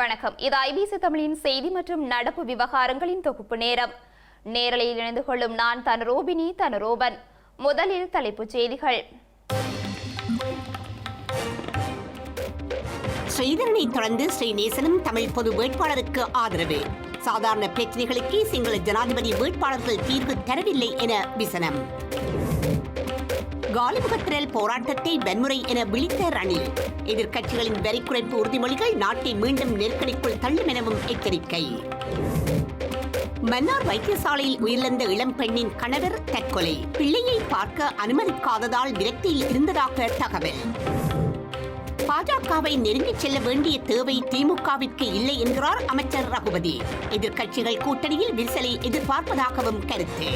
வணக்கம். இது ஐபிசி தமிழின் செய்தி மற்றும் நடப்பு விவகாரங்களின் தொகுப்பு நேரம். நேரலையில் இணைந்து கொள்ளும் நான் தனரோபினி தனரோபன். முதலில் தலைப்புச் செய்திகள். ஸ்ரீதரனை தொடர்ந்து ஸ்ரீநேசனும் தமிழ் பொது வேட்பாளருக்கு ஆதரவு. சாதாரண பிரச்சனைகளுக்கே சிங்கள ஜனாதிபதி வேட்பாளர்கள் தீர்வு தரவில்லை என விசனம். காலிமுகத்திரல் போராட்டத்தை வன்முறை என விழித்த ரணில். எதிர்க்கட்சிகளின் வரி குறைப்பு உறுதிமொழிகள் நாட்டை மீண்டும் நெருக்கடிக்குள் தள்ளும் எனவும் எச்சரிக்கை. மன்னார் வைத்தியசாலையில் உயிரிழந்த இளம் பெண்ணின் கணவர் தற்கொலை. பிள்ளையை பார்க்க அனுமதிக்காததால் விரக்தியில் இருந்ததாக தகவல். பாஜகவை நெருங்கிச் செல்ல வேண்டிய தேவை திமுகவிற்கு இல்லை என்கிறார் அமைச்சர் ரகுபதி. எதிர்க்கட்சிகள் கூட்டணியில் விரிசலை எதிர்பார்ப்பதாகவும் கருத்து.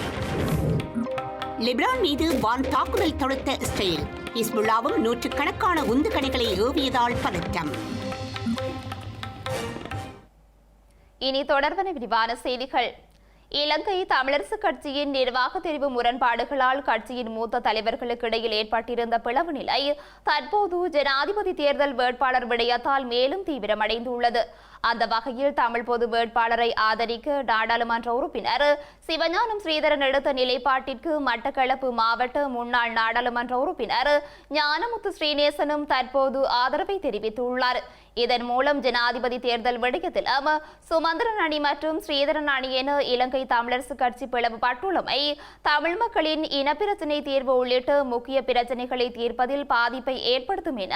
லெப்ரான் மீது வான் தாக்குதல் தொடுத்த இஸ்ரேல் இஸ்புல்லாவும் நூற்றுக்கணக்கான உந்துகணைகளை ஏவியதால் பதற்றம். இனி தொடர்பான விரிவான செய்திகள். இலங்கை தமிழரசு கட்சியின் நிர்வாக தெரிவு முரண்பாடுகளால் கட்சியின் மூத்த தலைவர்களுக்கு இடையில் ஏற்பட்டிருந்த பிளவு நிலை தற்போது ஜனாதிபதி தேர்தல் வேட்பாளர் விடயத்தால் மேலும் தீவிரமடைந்துள்ளது. அந்த வகையில் தமிழ் பொது வேட்பாளரை ஆதரிக்க நாடாளுமன்ற உறுப்பினர் சிவஞானம் ஸ்ரீதரன் எடுத்த நிலைப்பாட்டிற்கு மட்டக்களப்பு மாவட்ட முன்னாள் நாடாளுமன்ற உறுப்பினர் ஞானமுத்து ஸ்ரீநேசனும் தற்போது ஆதரவை தெரிவித்துள்ளார். இதன் மூலம் ஜனாதிபதி தேர்தல் விடயத்திலும் சுமந்திரன் அணி மற்றும் ஸ்ரீதரன் அணி என இலங்கை தமிழரசு கட்சி பிளவுபட்டுள்ளமை தமிழ் மக்களின் இனப்பிரச்சினை தீர்வு உள்ளிட்ட முக்கிய பிரச்சனைகளை தீர்ப்பதில் பாதிப்பை ஏற்படுத்தும் என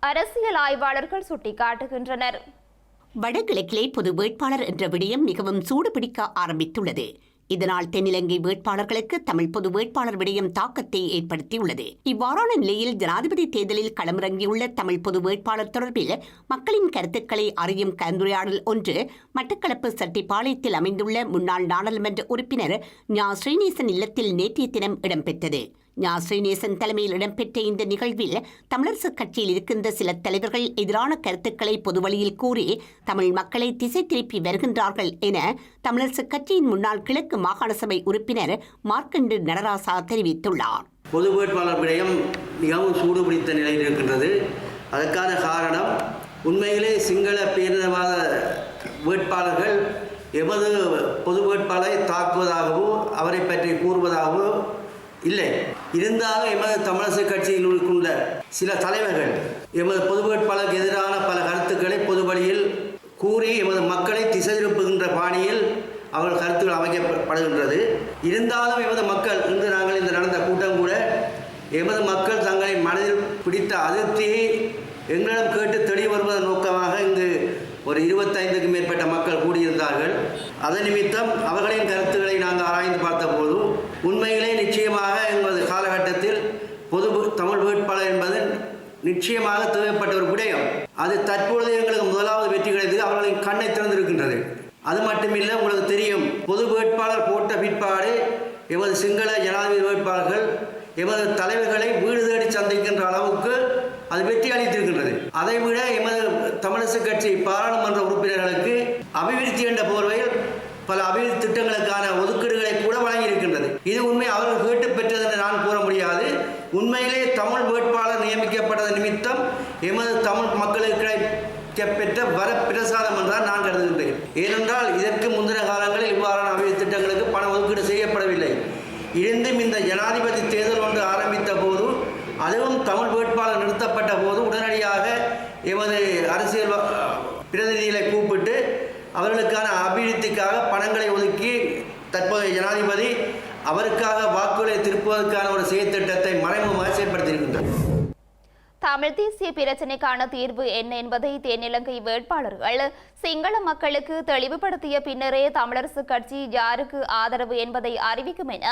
அரசியல் ஆய்வாளர்கள் சுட்டிக்காட்டுகின்றனர். வடகிழக்கிலே பொது வேட்பாளர் என்ற விடயம் மிகவும் சூடுபிடிக்க ஆரம்பித்துள்ளது. இதனால் தென்னிலங்கை வேட்பாளர்களுக்கு தமிழ் பொது வேட்பாளர் விடயம் தாக்கத்தை ஏற்படுத்தியுள்ளது. இவ்வாறான நிலையில் ஜனாதிபதி தேர்தலில் களமிறங்கியுள்ள தமிழ் பொது வேட்பாளர் தொடர்பில் மக்களின் கருத்துக்களை அறியும் கலந்துரையாடல் ஒன்று மட்டக்களப்பு சட்டிப்பாளையத்தில் அமைந்துள்ள முன்னாள் நாடாளுமன்ற உறுப்பினர் ஞா. ஸ்ரீநேசன் இல்லத்தில் நேற்றைய தினம் இடம்பெற்றது. ஞா ஸ்ரீநேசன் தலைமையில் இடம்பெற்ற இந்த நிகழ்வில் தமிழரசு கட்சியில் இருக்கின்ற சில தலைவர்கள் எதிரான கருத்துக்களை பொதுவழியில் கூறி தமிழ் மக்களை திசை திருப்பி வருகின்றார்கள் என தமிழரசு கட்சியின் முன்னாள் கிழக்கு மாகாண சபை உறுப்பினர் மார்க்கண்டு நடராசா தெரிவித்துள்ளார். பொது வேட்பாளர் விடயம் மிகவும் சூடுபிடித்த நிலையில் இருக்கின்றது. அதற்கான காரணம் உண்மையிலே சிங்கள பேரினவாத வேட்பாளர்கள் எமது பொது வேட்பாளரை தாக்குவதாகவோ அவரை பற்றி கூறுவதாகவோ இல்லை. இருந்தாலும் எமது தமிழரசு கட்சியில் இருக்கின்ற சில தலைவர்கள் எமது பொது வேட்பாளருக்கு எதிரான பல கருத்துக்களை பொது வழியில் கூறி எமது மக்களை திசை திருப்புகின்ற பாணியில் அவர்கள் கருத்துக்கள் அமைக்கப்படுகின்றது. இருந்தாலும் எமது மக்கள் இன்று நாங்கள் இந்த நடந்த கூட்டம் கூட எமது மக்கள் தங்களை மனதில் பிடித்த அதிருப்தியை எங்களிடம் கேட்டு தெளிவு வருவதன் நோக்கமாக இங்கு ஒரு இருபத்தைந்துக்கும் மேற்பட்ட மக்கள் கூடியிருந்தார்கள். அதன் நிமித்தம் அவர்களின் கருத்துக்களை நாங்கள் ஆராய்ந்து பார்த்தபோது உண்மையிலே நிச்சயமாக எங்களது காலகட்டத்தில் பொது தமிழ் வேட்பாளர் என்பது நிச்சயமாக தேவைப்பட்ட ஒரு விடயம். அது தற்பொழுது எங்களுக்கு முதலாவது வெற்றி கிடைத்தது அவர்களின் கண்ணை திறந்திருக்கின்றது. அது மட்டுமில்லை உங்களுக்கு தெரியும் பொது வேட்பாளர் போட்ட பிற்பாடு எமது சிங்கள ஜனாதிபதி வேட்பாளர்கள் எமது தலைவர்களை வீடு தேடி சந்திக்கின்ற அளவுக்கு அது வெற்றி அளித்திருக்கின்றது. அதை விட எமது தமிழரசு கட்சி பாராளுமன்ற உறுப்பினர்களுக்கு அபிவிருத்தி என்ற போர்வையில் பல அபிவிருத்தி திட்டங்களுக்கான ஒதுக்கீடுகளை கூட வழங்கியிருக்கின்றது. இது உண்மை அவர்கள் கேட்டு பெற்றது என்று நான் கூற முடியாது உண்மையிலே தமிழ் வேட்பாளர் நியமிக்கப்பட்டது நிமித்தம் எமது தமிழ் மக்களுக்கு கிடைக்கப்பெற்ற வர பிரசாதம் என்றால் நான் கருதுகின்றேன் ஏனென்றால் இதற்கு முந்தின காலங்களில் இவ்வாறான அபிவிருத்தி திட்டங்களுக்கு பண ஒதுக்கீடு செய்யப்படவில்லை இருந்தும் இந்த ஜனாதிபதி தேர்தல் ஒன்று ஆரம்பித்த போது அதுவும் தமிழ் வேட்பாளர் நிறுத்தப்பட்ட போது உடனடியாக எமது அரசியல் வ- பிரதிநிதிகளை கூப்பிட்டு அவர்களுக்கான அபிவிருத்திக்காக பணங்களை ஒதுக்கி தற்போதைய ஜனாதிபதி அவருக்காக வாக்குகளை திருப்புவதற்கான ஒரு செயற்திட்டத்தை மறைமுகமாக செயற்படுத்தியிருக்கின்றார் தமிழ் தேசிய பிரச்சினைக்கான தீர்வு என்ன என்பதை தென்னிலங்கை வேட்பாளர்கள் சிங்கள மக்களுக்கு தெளிவுபடுத்திய பின்னரே தமிழரசு கட்சி யாருக்கு ஆதரவு என்பதை அறிவிக்கும் என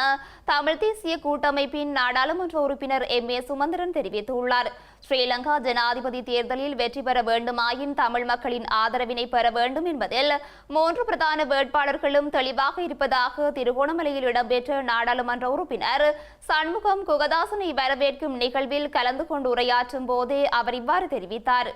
தமிழ் தேசிய கூட்டமைப்பின் நாடாளுமன்ற உறுப்பினர் எம். ஏ. சுமந்திரன் தெரிவித்துள்ளார். ஸ்ரீலங்கா ஜனாதிபதி தேர்தலில் வெற்றி பெற வேண்டுமாயின் தமிழ் மக்களின் ஆதரவினை பெற வேண்டும் என்பதில் மூன்று பிரதான வேட்பாளர்களும் தெளிவாக இருப்பதாக திருகோணமலையில் இடம்பெற்ற நாடாளுமன்ற உறுப்பினர் சண்முகம் குகதாசனை வரவேற்கும் நிகழ்வில் கலந்து கொண்டு உரையாற்றும் போதே அவர் இவ்வாறு தெரிவித்தார்.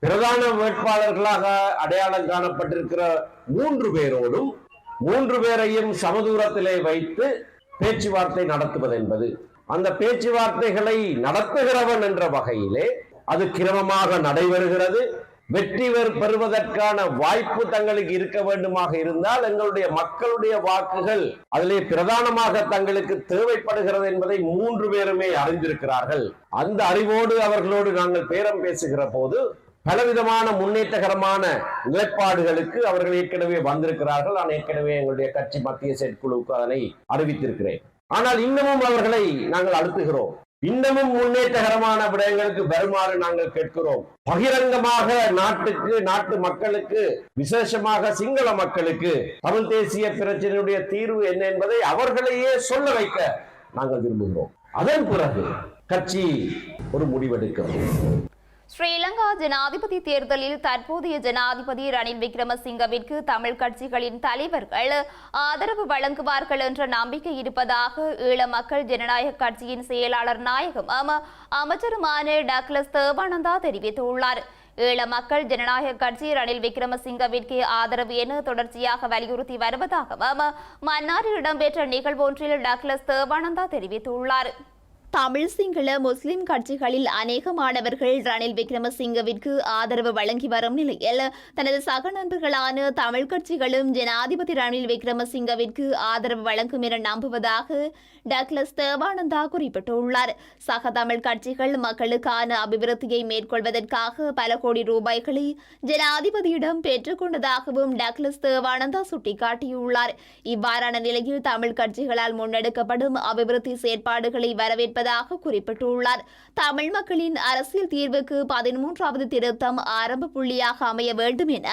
பிரதான வேட்பாளர்களாக அடையாளம் காணப்பட்டிருக்கிற மூன்று பேரோடும் மூன்று பேரையும் சமதூரத்திலே வைத்து பேச்சுவார்த்தை நடத்துவது என்பது. அந்த பேச்சுவார்த்தைகளை நடத்துகிறவன் என்ற வகையிலே அது கிரமமாக நடைபெறுகிறது. வெற்றி பெறுவதற்கான வாய்ப்பு தங்களுக்கு இருக்க வேண்டுமாக இருந்தால் எங்களுடைய மக்களுடைய வாக்குகள் அதிலே பிரதானமாக தங்களுக்கு தேவைப்படுகிறது என்பதை மூன்று பேருமே அறிந்திருக்கிறார்கள். அந்த அறிவோடு அவர்களோடு நாங்கள் பேரம் பேசுகிற போது பலவிதமான முன்னேற்றகரமான நிலைப்பாடுகளுக்கு அவர்கள் ஏற்கனவே வந்திருக்கிறார்கள். நான் ஏற்கனவே எங்களுடைய கட்சி மத்திய செயற்குழுவுக்கு அதனை அறிவித்திருக்கிறேன். ஆனால் இன்னமும் அவர்களை நாங்கள் அழுத்துகிறோம். இன்னமும் முன்னேற்றகரமான விடயங்களுக்கு வருமாறு நாங்கள் கேட்கிறோம். பகிரங்கமாக நாட்டுக்கு நாட்டு மக்களுக்கு விசேஷமாக சிங்கள மக்களுக்கு தமிழ் தேசிய பிரச்சனையுடைய தீர்வு என்ன என்பதை அவர்களையே சொல்ல வைக்க நாங்கள் விரும்புகிறோம். அதன் பிறகு கட்சி ஒரு முடிவெடுக்கும் ஸ்ரீலங்கா ஜனாதிபதி தேர்தலில் தற்போதைய ஜனாதிபதி ரணில் விக்ரமசிங்கவிற்கு தமிழ் கட்சிகளின் தலைவர்கள் ஆதரவு வழங்குவார்கள் என்ற நம்பிக்கை இருப்பதாக ஈழ மக்கள் ஜனநாயக கட்சியின் செயலாளர் நாயகம் அமைச்சருமான டக்ளஸ் தேவானந்தா தெரிவித்துள்ளார். ஈழ மக்கள் ஜனநாயக கட்சி ரணில் விக்ரமசிங்கவிற்கு ஆதரவு என தொடர்ச்சியாக வலியுறுத்தி வருவதாகவும் மன்னாரில் இடம்பெற்ற நிகழ்வொன்றில் டக்ளஸ் தேவானந்தா தெரிவித்துள்ளார். தமிழ் சிங்கள முஸ்லிம் கட்சிகளில் அநேகமானவர்கள் ரணில் விக்ரமசிங்கவிற்கு ஆதரவு வழங்கி வரும் நிலையில் தனது சக நண்பர்களான தமிழ் கட்சிகளும் ஜனாதிபதி ரணில் விக்ரமசிங்கவிற்கு ஆதரவு வழங்கும் என நம்புவதாக டக்ளஸ் தேவானந்தா குறிப்பிட்டுள்ளார். சக தமிழ் கட்சிகள் மக்களுக்கான அபிவிருத்தியை மேற்கொள்வதற்காக பல கோடி ரூபாய்களை ஜனாதிபதியிடம் பெற்றுக்கொண்டதாகவும் டக்ளஸ் தேவானந்தா சுட்டிக்காட்டியுள்ளார். இவ்வாறான நிலையில் தமிழ் கட்சிகளால் முன்னெடுக்கப்படும் அபிவிருத்தி செயற்பாடுகளை வரவேற்பதாக குறிப்பிட்டுள்ளார். தமிழ் மக்களின் அரசியல் தீர்வுக்கு பதிமூன்றாவது திருத்தம் ஆரம்ப புள்ளியாக அமைய வேண்டும் என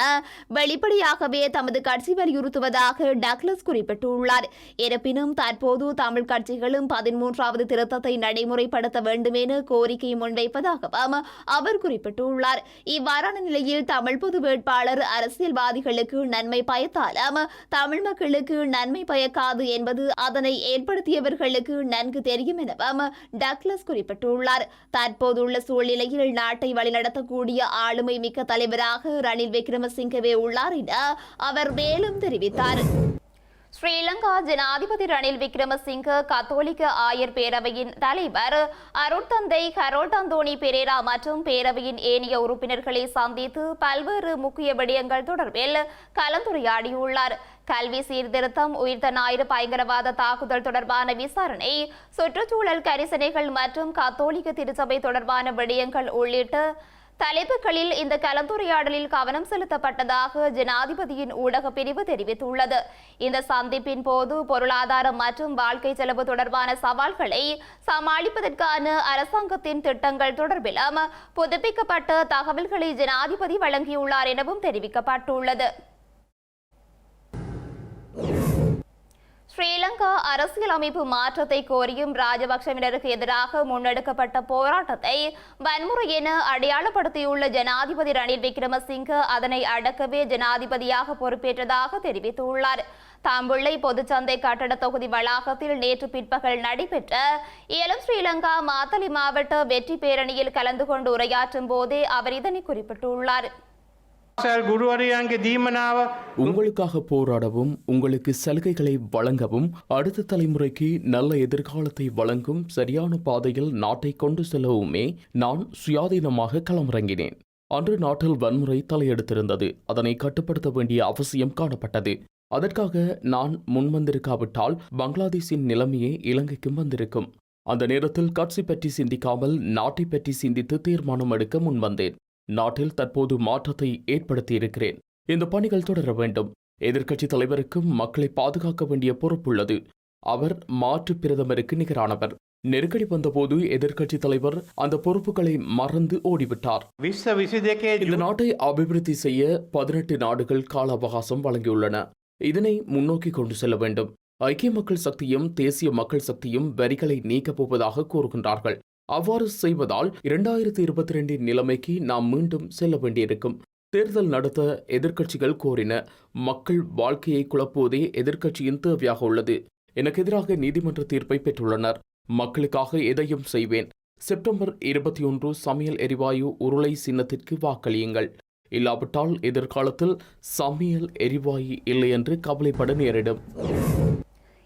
வெளிப்படையாகவே தமது கட்சி வலியுறுத்துவதாக டக்ளஸ் குறிப்பிட்டுள்ளார். இருப்பினும் தற்போது தமிழ் கட்சிகளும் பதிமூன்றாவது திருத்தத்தை நடைமுறைப்படுத்த வேண்டும் என கோரிக்கை முன்வைப்பதாகவும் அவர் குறிப்பிட்டுள்ளார். இவ்வாறான நிலையில் தமிழ் பொது வேட்பாளர் அரசியல்வாதிகளுக்கு நன்மை பயத்தாலும் தமிழ் மக்களுக்கு நன்மை பயக்காது என்பது அதனை ஏற்படுத்தியவர்களுக்கு நன்கு தெரியும் எனவும் டக்ளஸ் குறிப்பிட்டுள்ளார். தற்போதுள்ள சூழ்நிலையில் நாட்டை வழிநடத்தக்கூடிய ஆளுமை மிக்க தலைவராக ரணில் விக்ரமசிங்கவே உள்ளார் என அவர் மேலும் தெரிவித்தார். ஸ்ரீலங்கா ஜனாதிபதி ரணில் விக்ரமசிங்க கத்தோலிக்க ஆயர் பேரவையின் தலைவர் அருட்தந்தை கரோல் தந்தோணி பெரேரா மற்றும் பேரவையின் ஏனைய உறுப்பினர்களை சந்தித்து பல்வேறு முக்கிய விடயங்கள் தொடர்பில் கலந்துரையாடியுள்ளார். கல்வி சீர்திருத்தம் உயிர்த்த ஞாயிறு பயங்கரவாத தாக்குதல் தொடர்பான விசாரணை சுற்றுச்சூழல் கரிசனைகள் மற்றும் கத்தோலிக்க திருச்சபை தொடர்பான விடயங்கள் உள்ளிட்ட தலைப்புகளில் இந்த கலந்துரையாடலில் கவனம் செலுத்தப்பட்டதாக ஜனாதிபதியின் ஊடக பிரிவு தெரிவித்துள்ளது. இந்த சந்திப்பின் போது பொருளாதாரம் மற்றும் வாழ்க்கை செலவு தொடர்பான சவால்களை சமாளிப்பதற்கான அரசாங்கத்தின் திட்டங்கள் தொடர்பிலும் புதுப்பிக்கப்பட்ட தகவல்களை ஜனாதிபதி வழங்கியுள்ளார் எனவும் தெரிவிக்கப்பட்டுள்ளது. ஸ்ரீலங்கா அரசியலமைப்பு மாற்றத்தை கோரியும் ராஜபக்சவினருக்கு எதிராக முன்னெடுக்கப்பட்ட போராட்டத்தை வன்முறை என அடையாளப்படுத்தியுள்ள ஜனாதிபதி ரணில் விக்ரமசிங்க அதனை அடக்கவே ஜனாதிபதியாக பொறுப்பேற்றதாக தெரிவித்துள்ளார். தாம்புள்ளை பொதுச்சந்தை கட்டட தொகுதி வளாகத்தில் நேற்று பிற்பகல் நடைபெற்ற ஏலம் ஸ்ரீலங்கா மாத்தளி மாவட்ட வெற்றி பேரணியில் கலந்து கொண்டு உரையாற்றும் போதே அவர் இதனை குறிப்பிட்டுள்ளார். உங்களுக்காக போராடவும் உங்களுக்கு சலுகைகளை வழங்கவும் அடுத்த தலைமுறைக்கு நல்ல எதிர்காலத்தை வழங்கும் சரியான பாதையில் நாட்டை கொண்டு செல்லவுமே நான் சுயாதீனமாக களமிறங்கினேன். அன்று நாட்டில் வன்முறை தலையெடுத்திருந்தது. அதனை கட்டுப்படுத்த வேண்டிய அவசியம் காணப்பட்டது. அதற்காக நான் முன்வந்திருக்காவிட்டால் பங்களாதேஷின் நிலைமையே இலங்கைக்கும் வந்திருக்கும். அந்த நேரத்தில் கட்சி பற்றி சிந்திக்காமல் நாட்டை பற்றி சிந்தித்து தீர்மானம் எடுக்க முன்வந்தேன். நாட்டில் தற்போது மாற்றத்தை ஏற்படுத்தியிருக்கிறேன். இந்த பணிகள் தொடர வேண்டும். எதிர்க்கட்சித் தலைவருக்கும் மக்களை பாதுகாக்க வேண்டிய பொறுப்புள்ளது அவர் மாற்று பிரதமருக்கு நிகரானவர். நெருக்கடி வந்தபோது எதிர்க்கட்சி தலைவர் அந்த பொறுப்புகளை மறந்து ஓடிவிட்டார். இந்த நாட்டை அபிவிருத்தி செய்ய பதினெட்டு நாடுகள் கால அவகாசம் வழங்கியுள்ளன. இதனை முன்னோக்கி கொண்டு செல்ல வேண்டும். ஐக்கிய மக்கள் சக்தியும் தேசிய மக்கள் சக்தியும் வரிகளை நீக்கப் போவதாக கூறுகின்றார்கள். அவ்வாறு செய்வதால் இரண்டாயிரத்தி இருபத்தி ரெண்டின் நிலைமைக்கு நாம் மீண்டும் செல்ல வேண்டியிருக்கும். தேர்தல் நடத்த எதிர்க்கட்சிகள் கோரின. மக்கள் வாழ்க்கையை குழப்புவதே எதிர்க்கட்சியின் தேவையாக உள்ளது. எனக்கு எதிராக நீதிமன்ற தீர்ப்பை பெற்றுள்ளனர். மக்களுக்காக எதையும் செய்வேன். செப்டம்பர் இருபத்தி ஒன்று சமையல் எரிவாயு உருளை சின்னத்திற்கு வாக்களியுங்கள். இல்லாவிட்டால் எதிர்காலத்தில் சமையல் எரிவாயு இல்லை என்று கவலைப்பட நேரிடும்.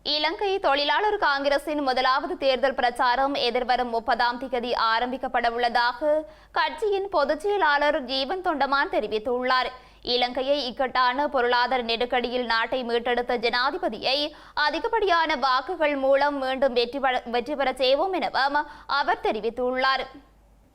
இலங்கை தொழிலாளர் காங்கிரசின் முதலாவது தேர்தல் பிரச்சாரம் எதிர்வரும் முப்பதாம் திகதி ஆரம்பிக்கப்பட உள்ளதாக கட்சியின் பொதுச் செயலாளர் ஜீவன் தொண்டமான் தெரிவித்துள்ளார். இலங்கையை இக்கட்டான பொருளாதார நெருக்கடியில் நாட்டை மீட்டெடுத்த ஜனாதிபதியை அதிகப்படியான வாக்குகள் மூலம் மீண்டும் வெற்றி பெற- வெற்றி பெறச் செய்வோம் எனவும் அவர் தெரிவித்துள்ளார்.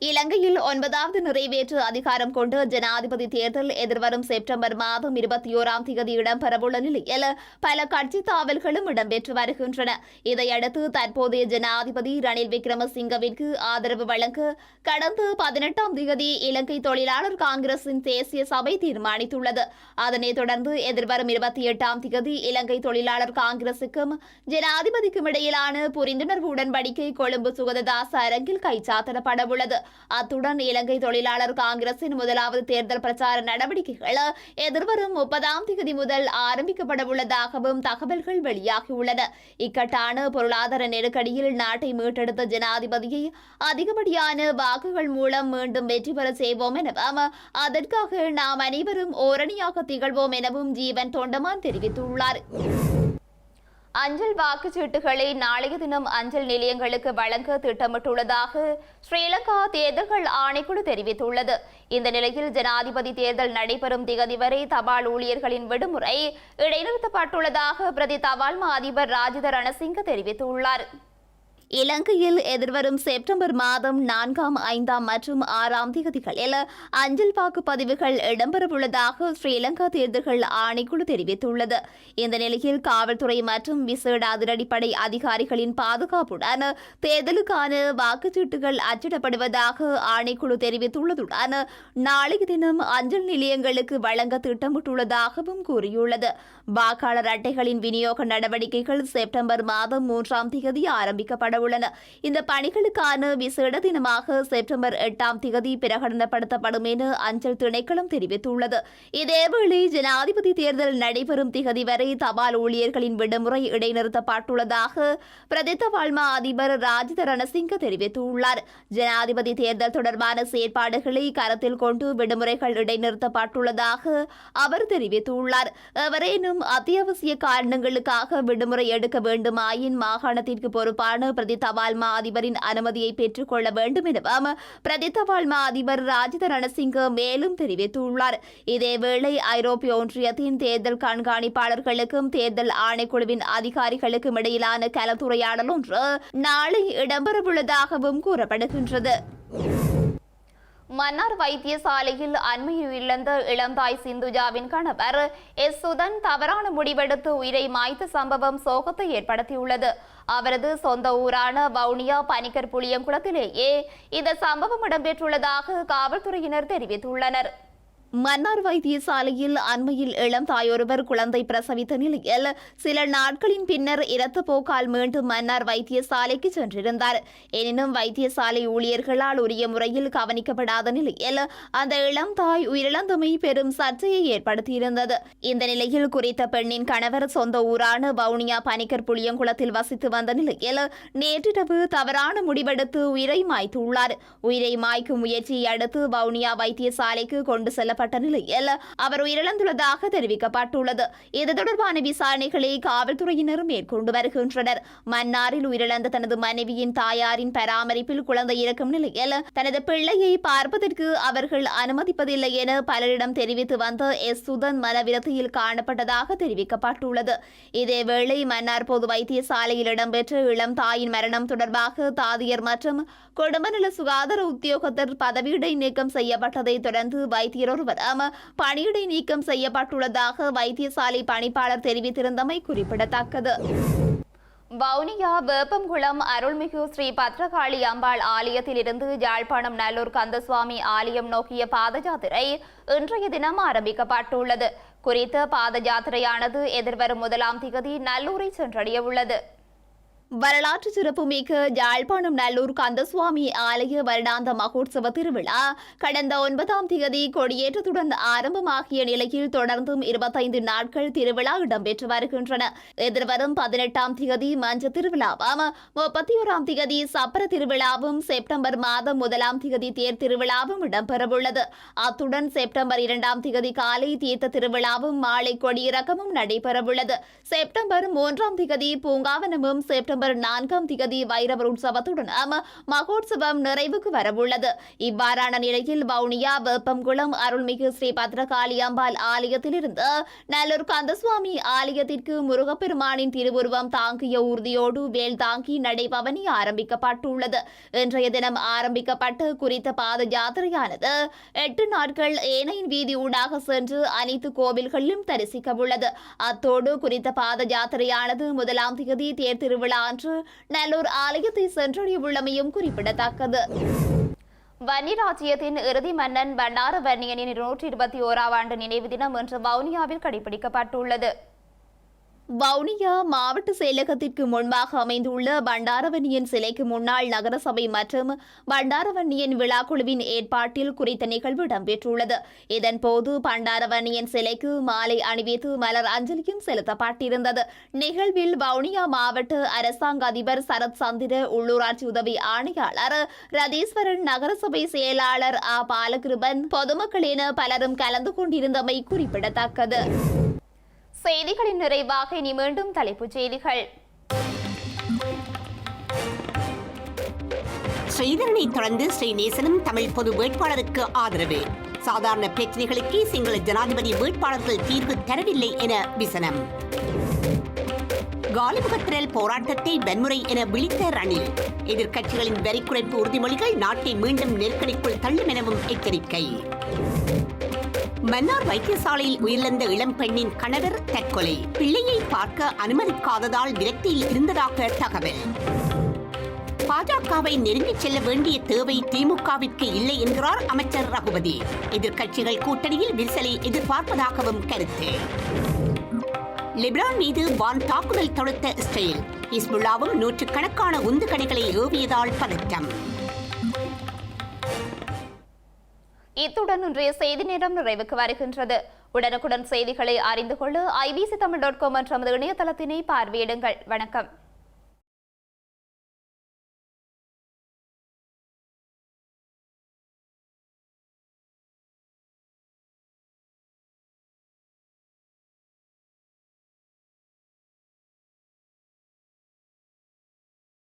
இலங்கையில் ஒன்பதாவது நிறைவேற்று அதிகாரம் கொண்டு ஜனாதிபதி தேர்தல் எதிர்வரும் செப்டம்பர் மாதம் இருபத்தி ஓராம் தேதி இடம்பெறவுள்ள நிலையில் பல கட்சி தாவல்களும் இடம்பெற்று வருகின்றன. இதையடுத்து தற்போதைய ஜனாதிபதி ரணில் விக்ரமசிங்கவிற்கு ஆதரவு வழங்க கடந்த பதினெட்டாம் தேதி இலங்கை தொழிலாளர் காங்கிரசின் தேசிய சபை தீர்மானித்துள்ளது. அதனைத் தொடர்ந்து எதிர்வரும் இருபத்தி எட்டாம் தேதி இலங்கை தொழிலாளர் காங்கிரசுக்கும் ஜனாதிபதிக்கும் இடையிலான புரிந்துணர்வு உடன்படிக்கை கொழும்பு சுகததாச அரங்கில் கைச்சாத்திடப்பட உள்ளது அத்துடன் இலங்கை தொழிலாளர் காங்கிரசின் முதலாவது தேர்தல் பிரச்சார நடவடிக்கைகள் எதிர்வரும் முப்பதாம் தேதி முதல் ஆரம்பிக்கப்பட உள்ளதாகவும் தகவல்கள் வெளியாகியுள்ளன. இக்கட்டான பொருளாதார நெருக்கடியில் நாட்டை மீட்டெடுத்த ஜனாதிபதியை அதிகப்படியான வாக்குகள் மூலம் மீண்டும் வெற்றி பெற செய்வோம் எனவும் அதற்காக நாம் அனைவரும் ஓரணியாக திகழ்வோம் எனவும் ஜீவன் தொண்டமான் தெரிவித்துள்ளார். அஞ்சல் வாக்குச்சீட்டுகளை நாளைய தினம் அஞ்சல் நிலையங்களுக்கு வழங்க திட்டமிட்டுள்ளதாக ஸ்ரீலங்கா தேர்தல்கள் ஆணைக்குழு தெரிவித்துள்ளது. இந்த நிலையில் ஜனாதிபதி தேர்தல் நடைபெறும் திகதி வரை தபால் ஊழியர்களின் விடுமுறை இடைநிறுத்தப்பட்டுள்ளதாக பிரதி தபால் அதிபர் ராஜித ரணசிங்க தெரிவித்துள்ளார். இலங்கையில் எதிர்வரும் செப்டம்பர் மாதம் நான்காம் ஐந்தாம் மற்றும் ஆறாம் தேதிகளில் அஞ்சல் வாக்குப்பதிவுகள் இடம்பெறவுள்ளதாக ஸ்ரீலங்கா தேர்தல்கள் ஆணைக்குழு தெரிவித்துள்ளது. இந்த நிலையில் காவல்துறை மற்றும் விசேட அதிரடிப்படை அதிகாரிகளின் பாதுகாப்புடன் தேர்தலுக்கான வாக்குச்சீட்டுகள் அச்சிடப்படுவதாக ஆணைக்குழு தெரிவித்துள்ளதுடன் நாளைய தினம் அஞ்சல் நிலையங்களுக்கு வழங்க திட்டமிட்டுள்ளதாகவும் கூறியுள்ளது. வாக்காளர் அட்டைகளின் விநியோக நடவடிக்கைகள் செப்டம்பர் மாதம் மூன்றாம் தேதி ஆரம்பிக்கப்பட உள்ளன. இந்த பணிகளுக்கான விசேட தினமாக செப்டம்பர் எட்டாம் தேதி பிரகடனப்படுத்தப்படும் என அஞ்சல் திணைக்களம் தெரிவித்துள்ளது. இதேவேளை ஜனாதிபதி தேர்தல் நடைபெறும் திகதி வரை தபால் ஊழியர்களின் விடுமுறை இடைநிறுத்தப்பட்டுள்ளதாக பிரதித்த வாழ்மா அதிபர் ராஜித ரணசிங்க தெரிவித்துள்ளார். ஜனாதிபதி தேர்தல் தொடர்பான செயற்பாடுகளை கருத்தில் கொண்டு விடுமுறைகள் இடைநிறுத்தப்பட்டுள்ளதாக அவர் தெரிவித்துள்ளார். எவரேனும் அத்தியாவசிய காரணங்களுக்காக விடுமுறை எடுக்க வேண்டுமாயின் மாகாணத்திற்கு பொறுப்பான பிரதி தபால் மா அதிபரின் அனுமதியை பெற்றுக் கொள்ள வேண்டும் எனவும் பிரதி மா அதிபர் ராஜித ரணசிங்க மேலும் தெரிவித்துள்ளார். இதேவேளை ஐரோப்பிய ஒன்றியத்தின் தேர்தல் கண்காணிப்பாளர்களுக்கும் தேர்தல் ஆணைக்குழுவின் அதிகாரிகளுக்கும் இடையிலான கலந்துரையாடல் ஒன்று நாளை இடம்பெறவுள்ளதாகவும் கூறப்படுகின்றது. மன்னார் வைத்தியசாலையில் அண்மையில் இழந்த இளந்தாய் சிந்துஜாவின் கணவர் எஸ். சுதன் தவறான முடிவெடுத்து உயிரை மாய்த்த சம்பவம் சோகத்தை ஏற்படுத்தியுள்ளது. அவரது சொந்த ஊரான வவுனியா பனிக்கர் புளியங்குளத்திலேயே இந்த சம்பவம் இடம்பெற்றுள்ளதாக காவல்துறையினர் தெரிவித்துள்ளனர். மன்னார் வைத்தியசாலையில் அண்மையில் இளம் தாயொருவர் குழந்தை பிரசவித்த நிலையில் சில நாட்களின் பின்னர் இரத்த போக்கால் மீண்டும் மன்னார் வைத்தியசாலைக்கு சென்றிருந்தார். எனினும் வைத்தியசாலை ஊழியர்களால் உரிய முறையில் கவனிக்கப்படாத நிலையில் அந்த இளம் தாய் உயிரிழந்தமை பெரும் சர்ச்சையை ஏற்படுத்தியிருந்தது. இந்த நிலையில் குறித்த பெண்ணின் கணவர் சொந்த ஊரான வவுனியா பனிக்கர் புளியங்குளத்தில் வசித்து வந்த நிலையில் நேற்றிரவு தவறான முடிவெடுத்து உயிரை மாய்த்துள்ளார். உயிரை மாய்க்கும் முயற்சியை அடுத்து வவுனியா வைத்தியசாலைக்கு கொண்டு செல்ல செல்லப்பட்ட நிலையில் அவர் உயிரிழந்துள்ளதாக தெரிவிக்கப்பட்டுள்ளது. இது தொடர்பான விசாரணைகளை காவல்துறையினர் மேற்கொண்டு வருகின்றனர். மன்னாரில் உயிரிழந்த தனது மனைவியின் தாயாரின் பராமரிப்பில் குழந்தை இருக்கும் நிலையில் தனது பிள்ளையை பார்ப்பதற்கு அவர்கள் அனுமதிப்பதில்லை என பலரிடம் தெரிவித்து வந்த எஸ். சுதன் மனவிரத்தியில் காணப்பட்டதாக தெரிவிக்கப்பட்டுள்ளது. இதேவேளை மன்னார் பொது வைத்தியசாலையில் இடம்பெற்ற இளம் தாயின் மரணம் தொடர்பாக தாதியர் மற்றும் குடும்பநல சுகாதார உத்தியோகத்தர் பதவியிடை நீக்கம் செய்யப்பட்டதை தொடர்ந்து வைத்தியர் ஒருவர் பணியிடை நீக்கம் செய்யப்பட்டுள்ளதாக வைத்தியசாலை பணிப்பாளர் தெரிவித்திருந்தமை குறிப்பிடத்தக்கது வவுனியா வேப்பங்குளம் அருள்மிகு ஸ்ரீ பத்ரகாளி அம்பாள் ஆலயத்திலிருந்து யாழ்ப்பாணம் நல்லூர் கந்தசுவாமி ஆலயம் நோக்கிய பாத யாத்திரை இன்றைய தினம் ஆரம்பிக்கப்பட்டுள்ளது குறித்த பாத யாத்திரையானது எதிர்வரும் முதலாம் திகதி நல்லூரை சென்றடைய உள்ளது வரலாற்று சிறப்புமிக்க யாழ்ப்பாணம் நல்லூர் கந்தசுவாமி ஆலய வருடாந்த மகோத்சவ திருவிழா கடந்த ஒன்பதாம் தேதி கொடியேற்றத்துடன் ஆரம்பமாகிய நிலையில் தொடர்ந்தும் இருபத்தைந்து நாட்கள் திருவிழா இடம்பெற்று வருகின்றன. எதிர்வரும் பதினெட்டாம் தேதி மஞ்ச திருவிழாவும் முப்பத்தி ஓராம் தேதி சப்பர திருவிழாவும் செப்டம்பர் மாதம் முதலாம் தேதி தேர் திருவிழாவும் இடம்பெறவுள்ளது. அத்துடன் செப்டம்பர் இரண்டாம் தேதி காலை தீர்த்த திருவிழாவும் மாலை கொடியிறக்கமும் நடைபெறவுள்ளது. செப்டம்பர் மூன்றாம் திகதி பூங்காவனமும் செப்டம்பர் டிசம்பர் நான்காம் திகதி வைரவர் உற்சவத்துடன் மகோத்சவம் நிறைவுக்கு வரவுள்ளது. இவ்வாறான நிலையில் வவுனியா வேப்பங்குளம் அருள்மிகு ஸ்ரீ பத்ரகாளி அம்பாள் ஆலயத்திலிருந்து நல்லூர் கந்தசுவாமி ஆலயத்திற்கு முருகப்பெருமானின் திருவுருவம் தாங்கிய ஊர்தியோடு வேல் தாங்கி நடைபவனி ஆரம்பிக்கப்பட்டுள்ளது. இன்றைய தினம் ஆரம்பிக்கப்பட்டு குறித்த பாத யாத்திரையானது எட்டு நாட்கள் ஏனையின் வீதி ஊடாக சென்று அனைத்து கோவில்களிலும் தரிசிக்க உள்ளது அத்தோடு குறித்த பாத யாத்திரையானது முதலாம் தேதி தேர் திருவிழா அன்று நல்லூர் ஆலயத்தை சென்றடைய உள்ளமையும் குறிப்பிடத்தக்கது வன்னிராஜ்யத்தின் இறுதி மன்னன் பண்டார வன்னியனின் நூற்றி இருபத்தி ஓராம் ஆண்டு நினைவு தினம் இன்று வவுனியாவில் கடைபிடிக்கப்பட்டுள்ளது. வவுனியா மாவட்ட செயலகத்திற்கு முன்பாக அமைந்துள்ள பண்டாரவன்னியன் சிலைக்கு முன்னாள் நகரசபை மற்றும் பண்டாரவன்னியன் விழாக்குழுவின் ஏற்பாட்டில் குறித்த நிகழ்வு இடம்பெற்றுள்ளது. இதன்போது பண்டாரவன்னியன் சிலைக்கு மாலை அணிவித்து மலர் அஞ்சலியும் செலுத்தப்பட்டிருந்தது. நிகழ்வில் வவுனியா மாவட்ட அரசாங்க அதிபர் சரத் சந்திர உள்ளூராட்சி உதவி ஆணையாளர் ரதீஸ்வரன் நகரசபை செயலாளர் ஆ பாலகிருபன் பொதுமக்கள் என பலரும் கலந்து கொண்டிருந்தமை குறிப்பிடத்தக்கது. செய்திகளின் நிறைவாக இனி மீண்டும் தலைப்புச் செய்திகள். ஸ்ரீதரனை தொடர்ந்து ஸ்ரீநேசனும் தமிழ் பொது வேட்பாளருக்கு ஆதரவு. சாதாரண பிரச்சனைகளுக்கு சிங்கள ஜனாதிபதி வேட்பாளர்கள் தீர்வு தரவில்லை என விசனம். காலிமுகத்திரல் போராட்டத்தை வன்முறை என விழித்த ரணில். எதிர்க்கட்சிகளின் வரி குறைப்பு உறுதிமொழிகள் நாட்டை மீண்டும் நெருக்கடிக்குள் தள்ளும் எனவும் எச்சரிக்கை. மன்னார் வைத்தியசாலையில் உயிரிழந்த இளம் பெண்ணின் கணவர் தற்கொலை. பிள்ளையை பார்க்க அனுமதிக்காததால் விரக்தியில் இருந்ததாக தகவல். பாஜகவை நெருங்கிச் செல்ல வேண்டிய தேவை திமுகவிற்கு இல்லை என்கிறார் அமைச்சர் ரகுபதி. எதிர்க்கட்சிகள் கூட்டணியில் விரிசலை எதிர்பார்ப்பதாகவும் கருத்து. லெபனான் மீது வான் தாக்குதல் தொடுத்த இஸ்ரேல் இஸ்புல்லாவும் நூற்றுக்கணக்கான உந்துகணைகளை ஏவியதால் பதற்றம் இத்துடன் இன்றைய செய்தி நேரம் நிறைவுக்கு வருகின்றது. உடனுக்குடன் செய்திகளை அறிந்து கொள்ள ஐபிசி தமிழ் டாட் காம் என்ற நமது இணையதளத்தினை பார்வையிடுங்கள். வணக்கம்.